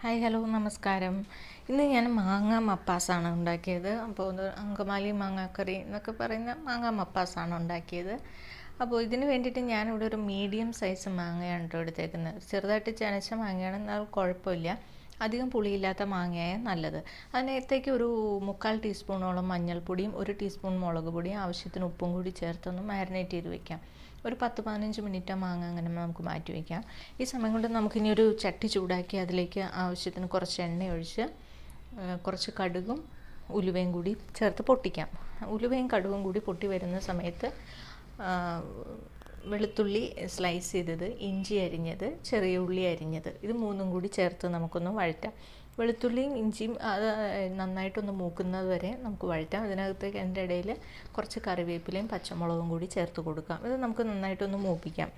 Hi hello നമസ്കാരം. ഇന്ന് ഞാൻ മാങ്ങ മപ്പാസാണ് ഉണ്ടാക്കിയത്. അപ്പോൾ അങ്കമാലി മാങ്ങാക്കറി എന്നൊക്കെ പറയുന്ന മാങ്ങ മപ്പാസാണ് ഉണ്ടാക്കിയത്. അപ്പോൾ ഇതിന് വേണ്ടിയിട്ട് ഞാനിവിടെ ഒരു മീഡിയം സൈസ് മാങ്ങയാണ് കേട്ടോ എടുത്തേക്കുന്നത്. ചെറുതായിട്ട് ചനച്ച മാങ്ങയാണ് എന്നാൽ കുഴപ്പമില്ല. അധികം പുളിയില്ലാത്ത മാങ്ങയായ നല്ലത്. അതിനകത്തേക്ക് ഒരു മുക്കാൽ ടീസ്പൂണോളം മഞ്ഞൾപ്പൊടിയും ഒരു ടീസ്പൂൺ മുളക് പൊടിയും ആവശ്യത്തിന് ഉപ്പും കൂടി ചേർത്തൊന്ന് മാരിനേറ്റ് ചെയ്ത് വെക്കാം. ഒരു പത്ത് പതിനഞ്ച് മിനിറ്റ് മാങ്ങ അങ്ങനെ നമുക്ക് മാറ്റി വയ്ക്കാം ഈ സമയം കൊണ്ട് നമുക്കിനി ഒരു ചട്ടി ചൂടാക്കി അതിലേക്ക് ആവശ്യത്തിന് കുറച്ച് എണ്ണ ഒഴിച്ച് കുറച്ച് കടുകും ഉലുവയും കൂടി ചേർത്ത് പൊട്ടിക്കാം. ഉലുവയും കടുകും കൂടി പൊട്ടി വരുന്ന സമയത്ത് വെളുത്തുള്ളി സ്ലൈസ് ചെയ്തത് ഇഞ്ചി അരിഞ്ഞത് ചെറിയ ഉള്ളി അരിഞ്ഞത് ഇത് മൂന്നും കൂടി ചേർത്ത് നമുക്കൊന്ന് വഴറ്റാം. വെളുത്തുള്ളിയും ഇഞ്ചിയും അത് നന്നായിട്ടൊന്ന് മൂക്കുന്നത് വരെ നമുക്ക് വഴറ്റാം. അതിനകത്തേക്ക് അതിന്റെ ഇടയിൽ കുറച്ച് കറിവേപ്പിലയും പച്ചമുളകും കൂടി ചേർത്ത് കൊടുക്കാം. ഇത് നമുക്ക് നന്നായിട്ടൊന്ന് മൂപ്പിക്കാം.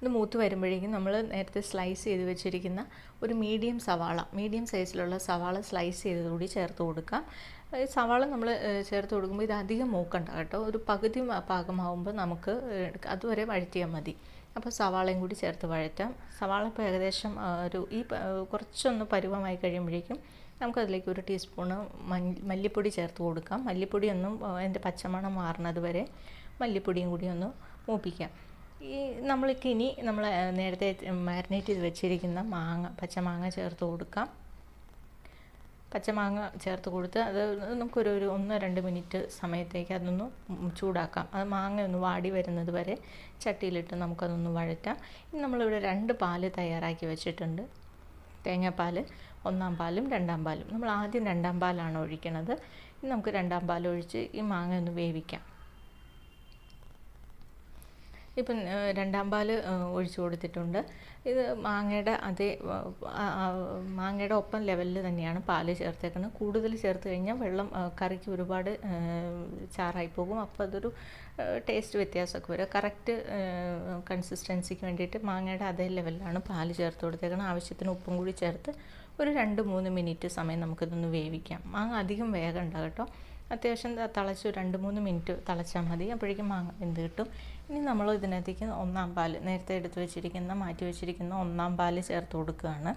ഇത് മൂത്ത് വരുമ്പോഴേക്കും നമ്മൾ നേരത്തെ സ്ലൈസ് ചെയ്ത് വെച്ചിരിക്കുന്ന ഒരു മീഡിയം സവാള മീഡിയം സൈസിലുള്ള സവാള സ്ലൈസ് ചെയ്ത് കൂടി ചേർത്ത് കൊടുക്കാം സവാള നമ്മൾ ചേർത്ത് കൊടുക്കുമ്പോൾ ഇത് അധികം മൂക്കണ്ട കേട്ടോ. ഒരു പകുതി പാകമാകുമ്പോൾ നമുക്ക് അതുവരെ വഴറ്റിയാൽ മതി. അപ്പോൾ സവാളയും കൂടി ചേർത്ത് വഴറ്റാം. സവാള ഇപ്പോൾ ഏകദേശം ഒരു ഈ കുറച്ചൊന്ന് പരുവമായി കഴിയുമ്പോഴേക്കും നമുക്കതിലേക്ക് ഒരു ടീസ്പൂണ് മല്ലിപ്പൊടി ചേർത്ത് കൊടുക്കാം. മല്ലിപ്പൊടി ഒന്നും അതിന്റെ പച്ചമണം മാറുന്നത് വരെ മല്ലിപ്പൊടിയും കൂടി ഒന്ന് മൂപ്പിക്കാം. ഈ നമ്മൾക്ക് ഇനി നമ്മൾ നേരത്തെ മാരിനേറ്റ് ചെയ്ത് വെച്ചിരിക്കുന്ന മാങ്ങ പച്ചമാങ്ങ ചേർത്ത് കൊടുക്കാം. പച്ചമാങ്ങ ചേർത്ത് കൊടുത്ത് അത് നമുക്കൊരു ഒരു ഒന്നോ രണ്ട് മിനിറ്റ് സമയത്തേക്ക് അതൊന്ന് ചൂടാക്കാം. അത് മാങ്ങ ഒന്ന് വാടി വരുന്നത് വരെ ചട്ടിയിലിട്ട് നമുക്കതൊന്ന് വഴറ്റാം. ഇനി നമ്മളിവിടെ രണ്ട് പാൽ തയ്യാറാക്കി വെച്ചിട്ടുണ്ട്. തേങ്ങാപ്പാൽ ഒന്നാം പാലും രണ്ടാം പാലും. നമ്മൾ ആദ്യം രണ്ടാം പാലാണ് ഒഴിക്കണത്. ഇനി നമുക്ക് രണ്ടാം പാൽ ഒഴിച്ച് ഈ മാങ്ങ ഒന്ന് വേവിക്കാം. ഇപ്പം രണ്ടാം പാൽ ഒഴിച്ചു കൊടുത്തിട്ടുണ്ട്. ഇത് മാങ്ങയുടെ അതേ മാങ്ങയുടെ ഒപ്പം ലെവലിൽ തന്നെയാണ് പാൽ ചേർത്തേക്കുന്നത്. കൂടുതൽ ചേർത്ത് കഴിഞ്ഞാൽ വെള്ളം കറിക്ക് ഒരുപാട് ചാറായി പോകും. അപ്പോൾ അതൊരു ടേസ്റ്റ് വ്യത്യാസമൊക്കെ വരും. കറക്റ്റ് കൺസിസ്റ്റൻസിക്ക് വേണ്ടിയിട്ട് മാങ്ങയുടെ അതേ ലെവലിലാണ് പാൽ ചേർത്ത് കൊടുത്തേക്കുന്നത്. ആവശ്യത്തിന് ഉപ്പും കൂടി ചേർത്ത് ഒരു രണ്ട് മൂന്ന് മിനിറ്റ് സമയം നമുക്കിതൊന്ന് വേവിക്കാം. മാങ്ങ അധികം വേഗണ്ട കേട്ടോ. അത്യാവശ്യം തിളച്ച് രണ്ട് മൂന്ന് മിനിറ്റ് തിളച്ചാൽ മതി. അപ്പോഴേക്കും മാങ്ങ വെന്ത് കിട്ടും. ഇനി നമ്മൾ ഇതിനകത്തേക്ക് ഒന്നാം പാൽ നേരത്തെ എടുത്ത് വെച്ചിരിക്കുന്ന മാറ്റി വെച്ചിരിക്കുന്ന ഒന്നാം പാൽ ചേർത്ത് കൊടുക്കുകയാണ്.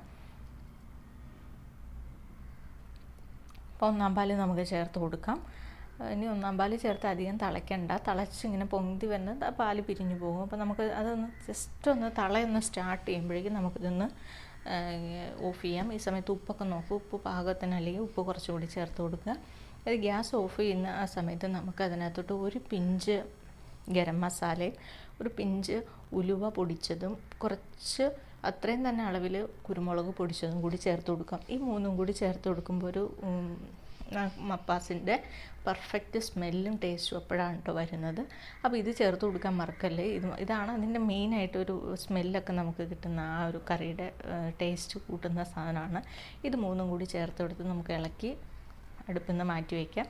അപ്പോൾ ഒന്നാം പാൽ നമുക്ക് ചേർത്ത് കൊടുക്കാം. ഇനി ഒന്നാം പാൽ ചേർത്ത് അധികം തിളയ്ക്കണ്ട. തിളച്ച് ഇങ്ങനെ പൊങ്ങി വന്ന് പാൽ പിരിഞ്ഞു പോകും. അപ്പോൾ നമുക്ക് അതൊന്ന് ജസ്റ്റ് ഒന്ന് തളയൊന്ന് സ്റ്റാർട്ട് ചെയ്യുമ്പോഴേക്കും നമുക്കിതൊന്ന് ഓഫ് ചെയ്യാം. ഈ സമയത്ത് ഉപ്പൊക്കെ നോക്കും. ഉപ്പ് പാകത്തിന് അല്ലെങ്കിൽ ഉപ്പ് കുറച്ചുകൂടി ചേർത്ത് കൊടുക്കുക. അത് ഗ്യാസ് ഓഫ് ചെയ്യുന്ന ആ സമയത്ത് നമുക്ക് അതിനകത്തോട്ട് ഒരു പിഞ്ച് ഗരം മസാലയും ഒരു പിഞ്ച് ഉലുവ പൊടിച്ചതും കുറച്ച് അത്രയും തന്നെ അളവിൽ കുരുമുളക് പൊടിച്ചതും കൂടി ചേർത്ത് കൊടുക്കാം. ഈ മൂന്നും കൂടി ചേർത്ത് കൊടുക്കുമ്പോൾ ഒരു മപ്പാസിന്റെ പെർഫെക്റ്റ് സ്മെല്ലും ടേസ്റ്റും അപ്പോഴാണ് കേട്ടോ വരുന്നത്. അപ്പോൾ ഇത് ചേർത്ത് കൊടുക്കാൻ മറക്കല്ലേ? ഇത് ഇതാണ് അതിന്റെ മെയിനായിട്ട് ഒരു സ്മെല്ലൊക്കെ നമുക്ക് കിട്ടുന്ന ആ ഒരു കറിയുടെ ടേസ്റ്റ് കൂട്ടുന്ന സാധനമാണ്. ഇത് മൂന്നും കൂടി ചേർത്ത് കൊടുത്ത് നമുക്ക് ഇളക്കി അടുപ്പിൽ നിന്ന് മാറ്റി വയ്ക്കാം